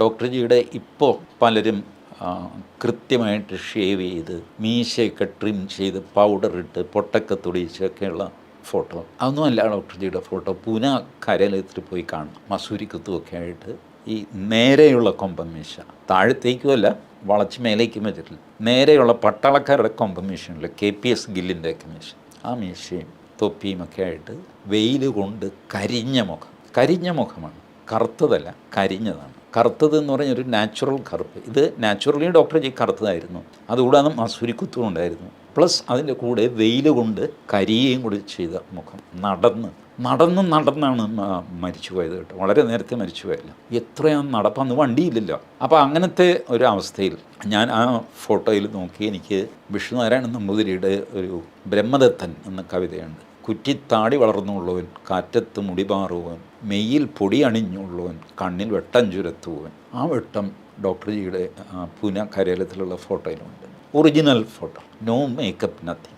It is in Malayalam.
ഡോക്ടർ ജിയുടെ ഇപ്പോൾ പലരും കൃത്യമായിട്ട് ഷേവ് ചെയ്ത് മീശയൊക്കെ ട്രിം ചെയ്ത് പൗഡർ ഇട്ട് പൊട്ടൊക്കെ തുടിച്ചൊക്കെയുള്ള ഫോട്ടോ. അതൊന്നുമല്ല ഡോക്ടർ ജിയുടെ ഫോട്ടോ. പൂന കരയിലെത്തി പോയി കാണും മസൂരിക്കത്തുമൊക്കെ ആയിട്ട് ഈ നേരെയുള്ള കൊമ്പൻ മീശ. താഴത്തേക്കുമല്ല വളച്ച് മേലേക്കും വെച്ചിട്ടില്ല. നേരെയുള്ള പട്ടാളക്കാരുടെ കൊമ്പൻ മീശയുണ്ട് കെ പി എസ് ഗില്ലിന്റെ ഒക്കെ മീശ. ആ മീശയും തൊപ്പിയും ഒക്കെ ആയിട്ട് വെയിൽ കൊണ്ട് കരിഞ്ഞ മുഖം. കരിഞ്ഞ മുഖമാണ്. കറുത്തതല്ല കരിഞ്ഞതാണ്. കറുത്തത് എന്ന് പറഞ്ഞൊരു നാച്ചുറൽ കറുപ്പ്. ഇത് നാച്ചുറലി ഡോക്ടർ ജി കറുത്തതായിരുന്നു. അതുകൂടാതെ മസൂരിക്കുത്തും ഉണ്ടായിരുന്നു. പ്ലസ് അതിന്റെ കൂടെ വെയിൽ കൊണ്ട് കരിയേയും കൂടി ചെയ്ത മുഖം. നടന്ന് നടന്ന് നടന്നാണ് മരിച്ചു പോയത് കേട്ടോ. വളരെ നേരത്തെ മരിച്ചു പോയല്ല. എത്രയാണ് നടപ്പന്ന് വണ്ടിയില്ലല്ലോ. അപ്പോൾ അങ്ങനത്തെ ഒരു അവസ്ഥയിൽ ഞാൻ ആ ഫോട്ടോയിൽ നോക്കി എനിക്ക് വിഷ്ണുനാരായണൻ നമ്പൂതിരിയുടെ ഒരു ബ്രഹ്മദത്തൻ എന്ന കവിതയുണ്ട്. കുറ്റിത്താടി വളർന്നുള്ളവൻ കാറ്റത്ത് മുടിപാറുവൻ മെയ്യിൽ പൊടി അണിഞ്ഞുള്ളവൻ കണ്ണിൽ വെട്ടം ചുരത്തുവൻ. ആ വെട്ടം ഡോക്ടർ ജിയുടെ പൂന കരേലത്തിലുള്ള ഫോട്ടോയിലുണ്ട്. Original photo. No makeup nothing.